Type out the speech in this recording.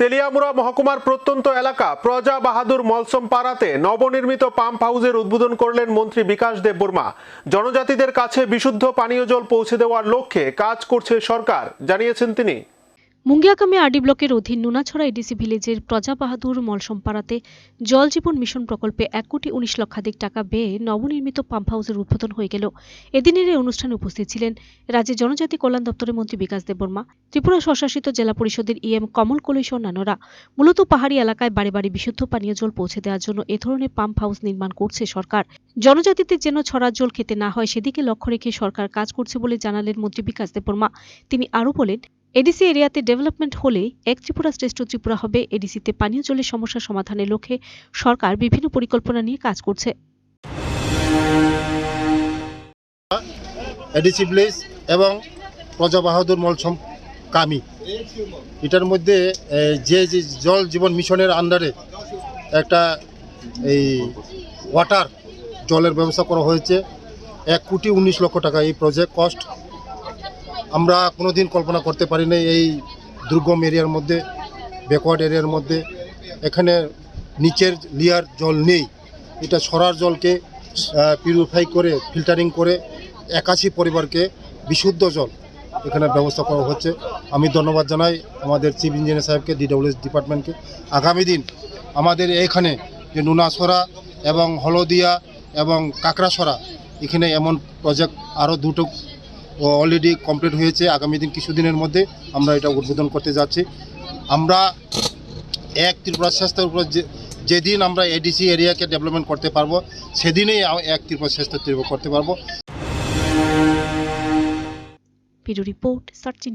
তেলিয়ামুড়া মহকুমার প্রত্যন্ত এলাকা প্রজা বাহাদুর মলসম পাড়াতে নবনির্মিত পাম্প হাউসের উদ্বোধন করলেন মন্ত্রী বিকাশ দেববর্মা জনজাতিদের কাছে বিশুদ্ধ পানীয় জল পৌঁছে দেওয়ার লক্ষ্যে কাজ করছে সরকার, জানিয়েছেন তিনি। মুঙ্গিয়াকামে আরডি ব্লকের অধীন নুনাছড়া এডিসি ভিলেজের প্রজা বাহাদুর মলসমপাড়াতে জল জীবন মিশন প্রকল্পে এক কোটি উনিশ লক্ষাধিক টাকা ব্যয়ে নবনির্মিত পাম্প হাউসের উদ্বোধন হয়ে গেল। এদিনের এই অনুষ্ঠানে উপস্থিত ছিলেন রাজ্যের জনজাতি কল্যাণ দপ্তরের মন্ত্রী বিকাশ দেববর্মা, ত্রিপুরা স্বশাসিত জেলা পরিষদের ইএম কমল কলৈশ অন্যান্যরা মূলত পাহাড়ি এলাকায় বাড়ি বাড়ি বিশুদ্ধ পানীয় জল পৌঁছে দেওয়ার জন্য এ ধরনের পাম্প হাউস নির্মাণ করছে সরকার। জনজাতিদের যেন ছড়ার জল খেতে না হয় সেদিকে লক্ষ্য রেখে সরকার কাজ করছে বলে জানালেন মন্ত্রী বিকাশ দেববর্মা। তিনি আরও বলেন এডিসি এরিয়াতে ডেভেলপমেন্ট হলে এক ত্রিপুরা শ্রেষ্ঠ ত্রিপুরা হবে। এডিসিতে পানীয় জলের সমস্যা সমাধানের লক্ষ্যে সরকার বিভিন্ন পরিকল্পনা নিয়ে কাজ করছে। এডিসি ভিলেজ এবং প্রজা বাহাদুর মলসম কামি। এটার মধ্যে যে জল জীবন মিশনের আন্ডারে একটা, এই ওয়াটার জলের ব্যবস্থা করা হয়েছে। এক কোটি উনিশ লক্ষ টাকা এই প্রজেক্ট কস্ট আমরা কোনোদিন কল্পনা করতে পারি পারিনি এই দুর্গম এরিয়ার মধ্যে ব্যাকওয়ার্ড এরিয়ার মধ্যে, এখানে নিচের লিয়ার জল নেই। এটা সরার জলকে পিউরিফাই করে ফিল্টারিং করে একাশি পরিবারকে বিশুদ্ধ জল এখানে ব্যবস্থা করা হচ্ছে। আমি ধন্যবাদ জানাই আমাদের চিফ ইঞ্জিনিয়ার সাহেবকে ডিডব্লিউএস ডিপার্টমেন্টকে আগামী দিন আমাদের এখানে যে নুনাসরা এবং হলদিয়া এবং কাকড়াসরা এখানে এমন প্রজেক্ট আরও দুটো অলরেডি কমপ্লিট হয়েছে। আগামী দিন কিছুদিনের মধ্যে আমরা এটা উদ্বোধন করতে যাচ্ছি। আমরা এক ত্রিপুরা স্বাস্থ্যের উপর যেদিন আমরা এডিসি এরিয়াকে ডেভেলপমেন্ট করতে পারব, সেদিনেই এক ত্রিপুরা স্বাস্থ্য ত্রিপুরা করতে পারব। Report searching